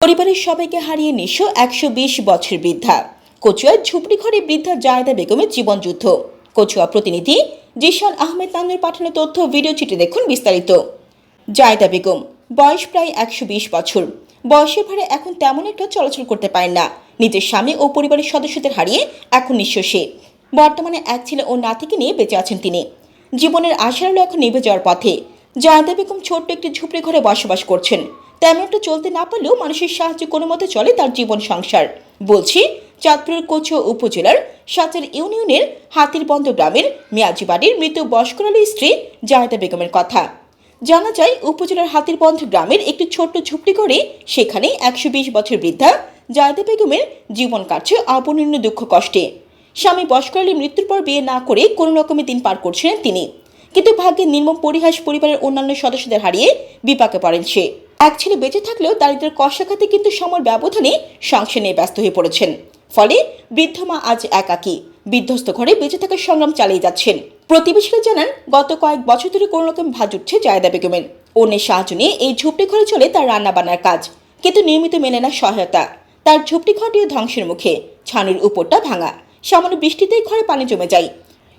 পরিবারের সবাইকে হারিয়ে নিঃস্ব একশো বিশ বছর বৃদ্ধা। কচুয়ার ঝুপড়ি ঘরে বৃদ্ধা জায়দা বেগমের জীবনযুদ্ধ কচুয়া প্রতিনিধি জিশান আহমেদ নান্নুর পাঠানো তথ্য ভিডিও চিঠি দেখুন বিস্তারিত। জায়দা বেগম, বয়স প্রায় একশো বিশ বছর। বয়সের ভারে এখন তেমন একটা চলাচল করতে পারেন না। নিজের স্বামী ও পরিবারের সদস্যদের হারিয়ে এখন নিঃস্ব সে। বর্তমানে এক ছেলে ও নাতিকে নিয়ে বেঁচে আছেন তিনি। জীবনের আশার এখন নিভে যাওয়ার পথে। জয়দা বেগম ছোট্ট একটি ঝুপড়ি ঘরে বসবাস করছেন। তেমন একটা চলতে না পারলেও মানুষের সাহায্যে কোনো মতে চলে তার জীবন সংসার। বলছি, চাঁদপুরের কচুয়া উপজেলার সাচার ইউনিয়নের হাতিরবন্দ গ্রামের মিয়াজি বাড়ির মৃত বয়স্করালী স্ত্রী জায়দা বেগমের কথা। জানা যায়, উপজেলার হাতিরবন্ধ গ্রামের একটি ছোট্ট ঝুপড়ি করে সেখানে একশো বিশ বছর বৃদ্ধা জায়দা বেগমের জীবন কাটছে অপূর্ণ দুঃখ কষ্টে। স্বামী বয়স্করালী মৃত্যুর পর বিয়ে না করে কোনো রকমে দিন পার করছিলেন তিনি। কিন্তু ভাগ্যের নির্মম পরিহাস পরিবারের অন্যান্য সদস্যদের হারিয়ে বিপাকে পড়েন সে। এক ছেলে বেঁচে থাকলেও দারিদ্রের কষাঘাতে কিন্তু সময়ের ব্যবধানে সংসার নিয়ে ব্যস্ত হয়ে পড়েছেন। ফলে বৃদ্ধ মা আজ একাকী, বিধ্বস্ত ঘরে বেঁচে থাকার সংগ্রাম চালিয়ে যাচ্ছেন। প্রতিবেশীরা জানান, গত কয়েক বছর ধরে কোনো রকম ভাজ উঠছে জায়দা বেগমের। অন্যের সাহায্য নিয়ে এই ঝুপড়ি ঘরে চলে তার রান্না বান্নার কাজ, কিন্তু নিয়মিত মেনে না সহায়তা। তার ঝুপড়ি ঘরটিও ধ্বংসের মুখে, ছানুর উপরটা ভাঙা। সামান্য বৃষ্টিতেই ঘরে পানি জমে যায়।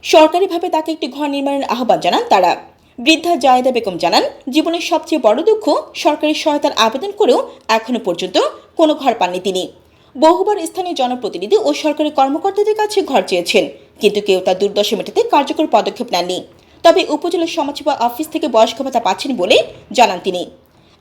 সরকারিভাবে তাকে একটি ঘর নির্মাণের আহ্বান জানান তারা। বৃদ্ধা জায়েদা বেগম জানান, জীবনের সবচেয়ে বড় দুঃখ সরকারি সহায়তার আবেদন করেও এখনও পর্যন্ত কোনো ঘর পাননি তিনি। বহুবার স্থানীয় জনপ্রতিনিধি ও সরকারি কর্মকর্তাদের কাছে ঘর চেয়েছেন, কিন্তু কেউ তার দুর্দশা মেটাতে কার্যকর পদক্ষেপ নেননি। তবে উপজেলা সমাজসেবা অফিস থেকে বয়স্ক ভাতা পাচ্ছেন বলে জানান তিনি।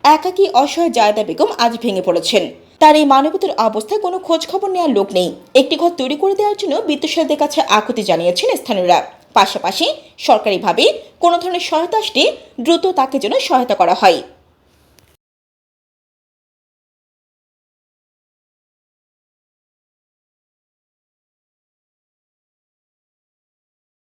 একাকী অসহায় জায়দা বেগম আজ ভেঙে পড়েছেন। তার এই মানবতার অবস্থায় কোনো খোঁজ খবর নেওয়ার লোক নেই। একটি ঘর তৈরি করে দেওয়ার জন্য বিত্তশালীদের কাছে আকুতি জানিয়েছেন স্থানীয়রা। পাশাপাশি সরকারিভাবে কোনো ধরনের সহায়তা আসলে দ্রুত তাকে যেন সহায়তা করা হয়।